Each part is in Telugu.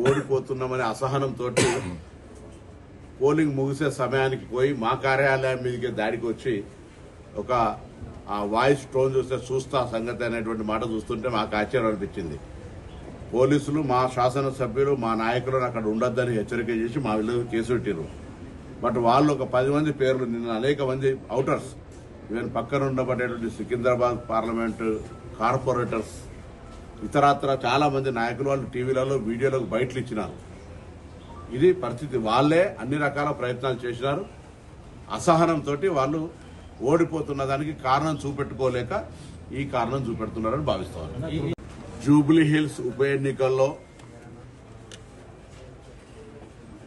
ఓడిపోతున్నామనే అసహనంతో పోలింగ్ ముగిసే సమయానికి పోయి మా కార్యాలయం మీదకి దాడికి వచ్చి ఒక ఆ వాయిస్ టోన్ చూస్తే చూస్తా సంగతి అనేటువంటి మాట చూస్తుంటే మాకు ఆశ్చర్యం అనిపించింది. పోలీసులు మా శాసనసభ్యులు మా నాయకులను అక్కడ ఉండొద్దని హెచ్చరిక చేసి మా వీళ్ళు కేసు పెట్టారు బట్ వాళ్ళు ఒక పది మంది పేర్లు నిన్న అనేక మంది అవుటర్స్ ఈవెన్ పక్కన ఉండబడేటువంటి సికింద్రాబాద్ పార్లమెంటు కార్పొరేటర్స్ ఇతరత్ర చాలా మంది నాయకులు వాళ్ళు టీవీలలో వీడియోలకు బయటలు ఇచ్చినారు. ఇది పరిస్థితి. వాళ్ళే అన్ని రకాల ప్రయత్నాలు చేసినారు. అసహనంతో వాళ్ళు ఓడిపోతున్న దానికి కారణం చూపెట్టుకోలేక ఈ కారణం చూపెడుతున్నారని భావిస్తారు జూబ్లీ హిల్స్ ఉప ఎన్నికల్లో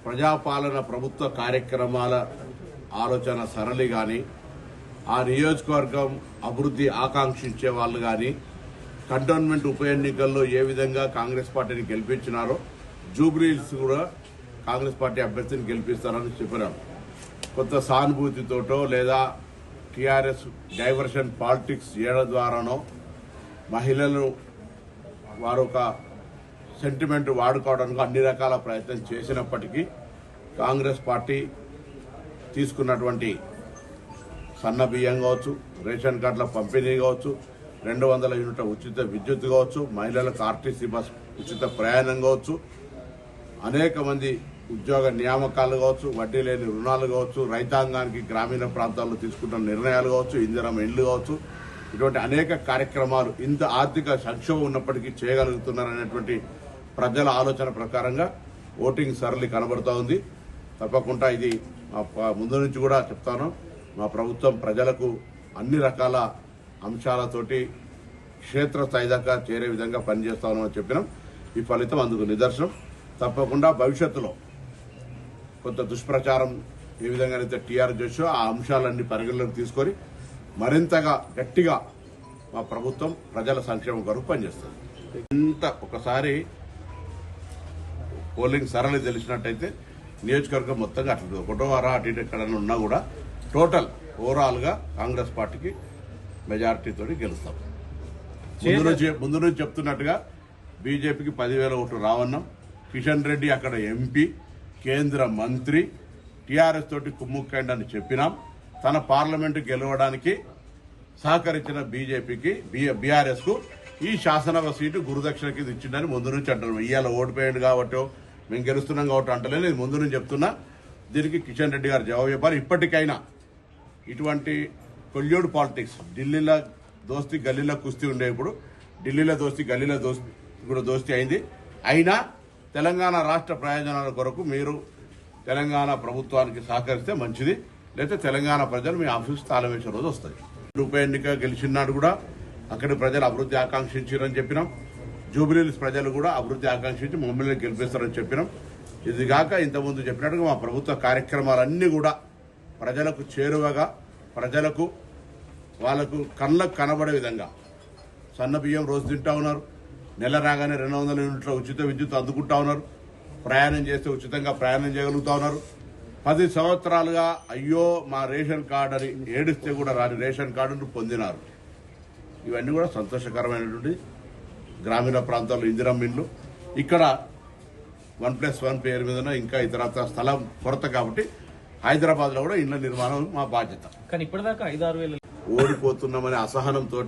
ప్రజాపాలన ప్రభుత్వ కార్యక్రమాల ఆలోచన సరళి గాని ఆ నియోజకవర్గం అభివృద్ధి ఆకాంక్షించే వాళ్ళు గాని కంటోన్మెంట్ ఉప ఎన్నికల్లో ఏ విధంగా కాంగ్రెస్ పార్టీని గెలిపించినారో జూబ్లీహిల్స్ కూడా కాంగ్రెస్ పార్టీ అభ్యర్థిని గెలిపిస్తారని చెప్పినారు కొంత సానుభూతితోటో లేదా టీఆర్ఎస్ డైవర్షన్ పాలిటిక్స్ చేయడం ద్వారానో మహిళలు వారు ఒక సెంటిమెంట్ వాడుకోవడానికి అన్ని రకాల ప్రయత్నం చేసినప్పటికీ కాంగ్రెస్ పార్టీ తీసుకున్నటువంటి సన్న బియ్యం కావచ్చు రేషన్ కార్డుల పంపిణీ కావచ్చు రెండు వందల యూనిట్ల ఉచిత విద్యుత్ కావచ్చు మహిళలకు ఆర్టీసీ బస్ ఉచిత ప్రయాణం కావచ్చు అనేక మంది ఉద్యోగ నియామకాలు కావచ్చు వడ్డీ లేని రుణాలు కావచ్చు రైతాంగానికి గ్రామీణ ప్రాంతాల్లో తీసుకుంటున్న నిర్ణయాలు కావచ్చు ఇందిరం ఇండ్లు కావచ్చు ఇటువంటి అనేక కార్యక్రమాలు ఇంత ఆర్థిక సంక్షోభం ఉన్నప్పటికీ చేయగలుగుతున్నారనేటువంటి ప్రజల ఆలోచన ప్రకారంగా ఓటింగ్ సరళి కనబడుతూ ఉంది. తప్పకుండా ఇది మా ముందు నుంచి కూడా చెప్తాను. మా ప్రభుత్వం ప్రజలకు అన్ని రకాల అంశాలతోటి క్షేత్రస్థాయి దాకా చేరే విధంగా పనిచేస్తామని చెప్పినాం. ఈ ఫలితం అందుకు నిదర్శనం. తప్పకుండా భవిష్యత్తులో కొంత దుష్ప్రచారం ఏ విధంగానైతే టీఆర్ చేసో ఆ అంశాలన్నీ పరిగణలోకి తీసుకొని మరింతగా గట్టిగా మా ప్రభుత్వం ప్రజల సంక్షేమం కొరకు పనిచేస్తుంది. ఇంత ఒకసారి పోలింగ్ సరళి తెలిసినట్టయితే నియోజకవర్గం మొత్తంగా అట్లా ఒకటో వారా అటు ఇటు ఎక్కడైనా ఉన్నా కూడా టోటల్ ఓవరాల్గా కాంగ్రెస్ పార్టీకి మెజారిటీతో గెలుస్తాం. ముందు నుంచి ముందు నుంచి చెప్తున్నట్టుగా బీజేపీకి పదివేల ఓట్లు రావన్నాం. కిషన్ రెడ్డి అక్కడ ఎంపీ కేంద్ర మంత్రి టీఆర్ఎస్ తోటి కుమ్ముక్కండి అని చెప్పినాం. తన పార్లమెంటు గెలవడానికి సహకరించిన బీజేపీకి బీఆర్ఎస్కు ఈ శాసనసభ సీటు గురుదక్షిణ కింద ఇచ్చిందని ముందు నుంచి అంటున్నాం. ఇవాళ ఓడిపోయాడు కాబట్టి మేము గెలుస్తున్నాం కాబట్టి అంటలేదు ఇది ముందు నుంచి చెప్తున్నా. దీనికి కిషన్ రెడ్డి గారు జవాబు చెప్పారు ఇప్పటికైనా ఇటువంటి కొల్యూడ్ పాలిటిక్స్. ఢిల్లీలో దోస్తి గల్లీలో కుస్తీ ఉండే ఇప్పుడు. ఢిల్లీలో దోస్తి గల్లీలో దోస్తి కూడా దోస్తి అయింది. అయినా తెలంగాణ రాష్ట్ర ప్రయోజనాల కొరకు మీరు తెలంగాణ ప్రభుత్వానికి సహకరిస్తే మంచిది. లేకపోతే తెలంగాణ ప్రజలు మీ ఆఫీస్ తాళం వేసే రోజు వస్తాయి ఉప ఎన్నిక గెలిచినాడు కూడా అక్కడి ప్రజలు అభివృద్ధి ఆకాంక్షించారని చెప్పినాం. జూబిలీస్ ప్రజలు కూడా అభివృద్ధి ఆకాంక్షించి మమ్మల్ని గెలిపిస్తారని చెప్పినాం. ఇదిగాక ఇంతకుముందు చెప్పినట్టుగా మా ప్రభుత్వ కార్యక్రమాలన్నీ కూడా ప్రజలకు చేరువగా ప్రజలకు వాళ్ళకు కళ్ళకు కనబడే విధంగా. సన్న బియ్యం రోజు తింటా ఉన్నారు. నెల రాగానే రెండు వందల యూనిట్ల ఉచిత విద్యుత్ అందుకుంటా ఉన్నారు. ప్రయాణం చేస్తే ఉచితంగా ప్రయాణం చేయగలుగుతా ఉన్నారు. పది సంవత్సరాలుగా అయ్యో మా రేషన్ కార్డు అని ఏడిస్తే కూడా రాని రేషన్ కార్డును పొందినారు. ఇవన్నీ కూడా సంతోషకరమైనటువంటి గ్రామీణ ప్రాంతాల్లో ఇందిరం ఇల్లు ఇక్కడ వన్ ప్లస్ వన్ పేరు మీద ఇంకా ఇతర స్థలం కొరత కాబట్టి హైదరాబాద్లో కూడా ఇళ్ళ నిర్మాణం మా బాధ్యత. కానీ ఇప్పటిదాకా ఐదారు వేల ఓడిపోతున్నామనే అసహనంతో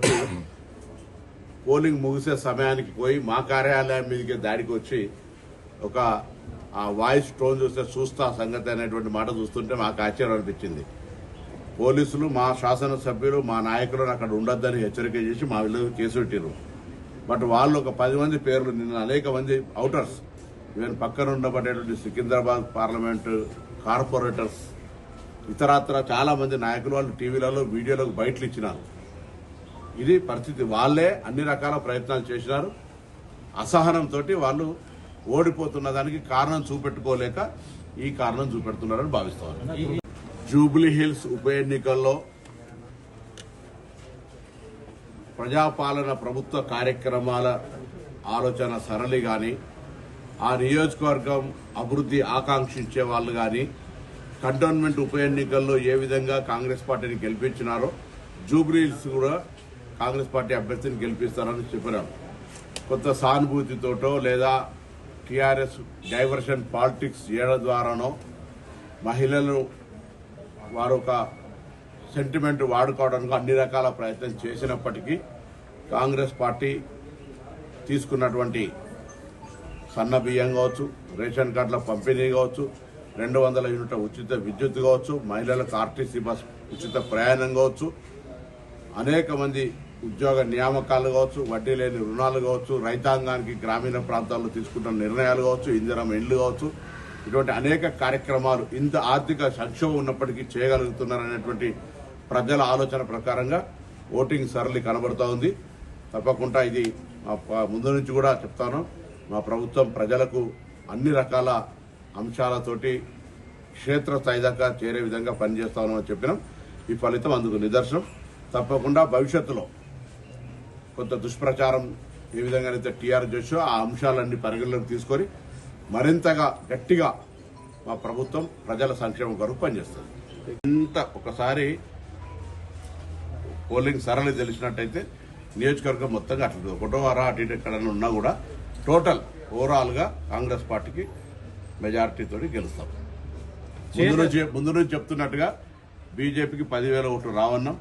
పోలింగ్ ముగిసే సమయానికి పోయి మా కార్యాలయం మీదకి దాడికి వచ్చి ఒక ఆ వాయిస్ టోన్ చూస్తే చూస్తా సంగతి అనేటువంటి మాట చూస్తుంటే మాకు ఆశ్చర్యం అనిపించింది. పోలీసులు మా శాసనసభ్యులు మా నాయకులను అక్కడ ఉండొద్దని హెచ్చరిక చేసి మా వీళ్ళు కేసు పెట్టారు బట్ వాళ్ళు ఒక పది మంది పేర్లు నిన్న అనేక మంది అవుటర్స్ ఈవెన్ పక్కన ఉండబడేటువంటి సికింద్రాబాద్ పార్లమెంటు కార్పొరేటర్స్ ఇతరత్ర చాలా మంది నాయకులు వాళ్ళు టీవీలలో వీడియోలకు బయటలు ఇచ్చినారు. ఇది పరిస్థితి. వాళ్ళే అన్ని రకాల ప్రయత్నాలు చేసినారు. అసహనంతో వాళ్ళు ఓడిపోతున్న దానికి కారణం చూపెట్టుకోలేక ఈ కారణం చూపెడుతున్నారని భావిస్తారు జూబ్లీ హిల్స్ ఉప ఎన్నికల్లో ప్రజాపాలన ప్రభుత్వ కార్యక్రమాల ఆలోచన సరళి గాని ఆ నియోజకవర్గం అభివృద్ధి ఆకాంక్షించే వాళ్ళు గాని కంటోన్మెంట్ ఉప ఎన్నికల్లో ఏ విధంగా కాంగ్రెస్ పార్టీని గెలిపించినారో జూబ్లీహిల్స్ కూడా కాంగ్రెస్ పార్టీ అభ్యర్థిని గెలిపిస్తారని చెప్పినాం. కొంత సానుభూతితోటో లేదా టీఆర్ఎస్ డైవర్షన్ పాలిటిక్స్ చేయడం ద్వారానో మహిళలు వారు ఒక సెంటిమెంట్ వాడుకోవడానికి అన్ని రకాల ప్రయత్నం చేసినప్పటికీ కాంగ్రెస్ పార్టీ తీసుకున్నటువంటి సన్న బియ్యం కావచ్చు రేషన్ కార్డుల పంపిణీ కావచ్చు రెండు వందల యూనిట్ల ఉచిత విద్యుత్ కావచ్చు మహిళలకు ఆర్టీసీ బస్ ఉచిత ప్రయాణం కావచ్చు అనేక మంది ఉద్యోగ నియామకాలు కావచ్చు వడ్డీ లేని రుణాలు కావచ్చు రైతాంగానికి గ్రామీణ ప్రాంతాల్లో తీసుకుంటున్న నిర్ణయాలు కావచ్చు ఇందిరం ఇండ్లు కావచ్చు ఇటువంటి అనేక కార్యక్రమాలు ఇంత ఆర్థిక సంక్షోభం ఉన్నప్పటికీ చేయగలుగుతున్నారనేటువంటి ప్రజల ఆలోచన ప్రకారంగా ఓటింగ్ సరళి కనబడుతూ ఉంది. తప్పకుండా ఇది మా ముందు నుంచి కూడా చెప్తాను. మా ప్రభుత్వం ప్రజలకు అన్ని రకాల అంశాలతోటి క్షేత్రస్థాయి దాకా చేరే విధంగా పనిచేస్తామని చెప్పినాం. ఈ ఫలితం అందుకు నిదర్శనం. తప్పకుండా భవిష్యత్తులో కొంత దుష్ప్రచారం ఏ విధంగానైతే టీఆర్ చేసో ఆ అంశాలన్నీ పరిగణలోకి తీసుకొని మరింతగా గట్టిగా మా ప్రభుత్వం ప్రజల సంక్షేమం కొరకు పనిచేస్తుంది. ఇంత ఒకసారి పోలింగ్ సరళి తెలిసినట్టయితే నియోజకవర్గం మొత్తంగా అట్లా ఒకటో వారా అటు ఇటు ఎక్కడైనా ఉన్నా కూడా టోటల్ ఓవరాల్గా కాంగ్రెస్ పార్టీకి మెజారిటీతో గెలుస్తాం. ముందు నుంచి ముందు నుంచి చెప్తున్నట్టుగా బీజేపీకి పదివేల ఓట్లు రావన్నాం.